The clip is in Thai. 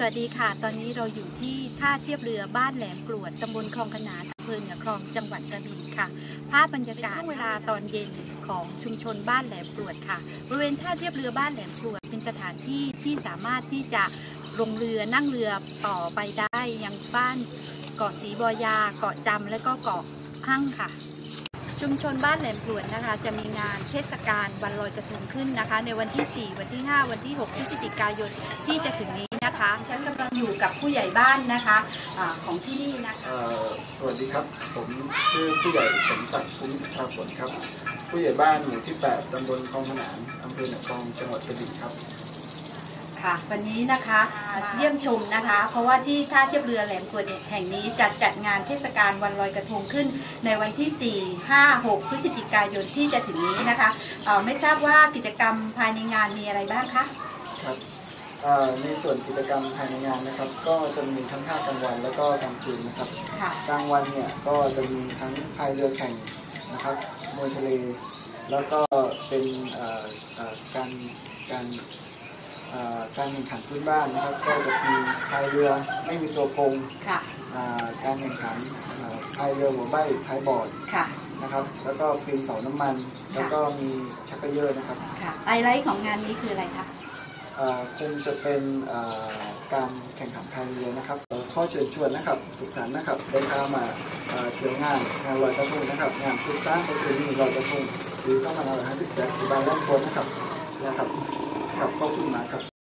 สวัสดีค่ะ ตอนนี้เราอยู่ที่ท่าเทียบเรือบ้านแหลมกรวดตำบลคลองขนานอำเภอเหนือคลองจังหวัดกระบี่ค่ะ ภาพบรรยากาศเวลาตอนเย็นของชุมชนบ้านแหลมกรวดค่ะ บริเวณท่าเทียบเรือบ้านแหลมกรวดเป็นสถานที่ที่สามารถที่จะลงเรือนั่งเรือต่อไปได้ยังบ้านเกาะสีบอยาเกาะจำและก็เกาะหั่งค่ะชุมชนบ้านแหลมพลวนนะคะ จะมีงานเทศกาลวันลอยกระทงขึ้นนะคะ ในวันที่ 4 วันที่ 5 วันที่ 6 พฤศจิกายนที่จะถึงนี้ นะคะฉันกำลังอยู่กับผู้ใหญ่บ้านนะคะอาของที่นี่นะคะ เอ่อสวัสดีครับ ผมชื่อผู้ใหญ่สมศักดิ์ภูมิสิทธาผลครับ ผู้ใหญ่บ้านหมู่ที่ 8 ตำบลคลองขนานอำเภอหนองคลองจังหวัดกระบี่ครับ ค่ะวันนี้นะคะมาเยี่ยมชมนะคะ เพราะว่าที่ท่าเทียบเรือแหลมกรวดแห่งนี้จัดจัดงานเทศกาลวันลอยกระทงขึ้น ในวันที่ 4 5 6 พฤศจิกายนที่จะถึงนี้นะคะเอ่อไม่ทราบว่ากิจกรรมภายในงานมีอะไรบ้างคะ ครับเอ่อ ในส่วนกิจกรรมภายในงานนะครับ ก็จะมีทั้งภาคกลางวันแล้วก็กลางคืนนะครับค่ะ กลางวันเนี่ยก็จะมีทั้งพายเรือแข่งนะครับมวยทะเล แล้วก็เป็นเอ่อเอ่อการการเอ่อการแข่งขันพื้นบ้านนะครับ ก็จะมีพายเรือไม่มีตัวโกงค่ะ อ่าการแข่งขันอ่าพายเรือหัวใบ้พายบอร์ดค่ะ นะครับ แล้วก็ปีนเสาน้ำมัน แล้วก็มีชักเกยอร์นะครับ ค่ะไฮไลท์ของงานนี้คืออะไรคะอ่า คงจะเป็นการแข่งขันภายเรือนะครับข้อเชิญชวนนะครับทุกท่านนะครับได้เข้ามาอ่าเที่ยวงานงานลอยกระทงนะครับงานสุดท้ายก็คือนี่ลอยกระทงปี2557ที่บ้านแรกคนนะครับนะครับครับขอบคุณมากครับ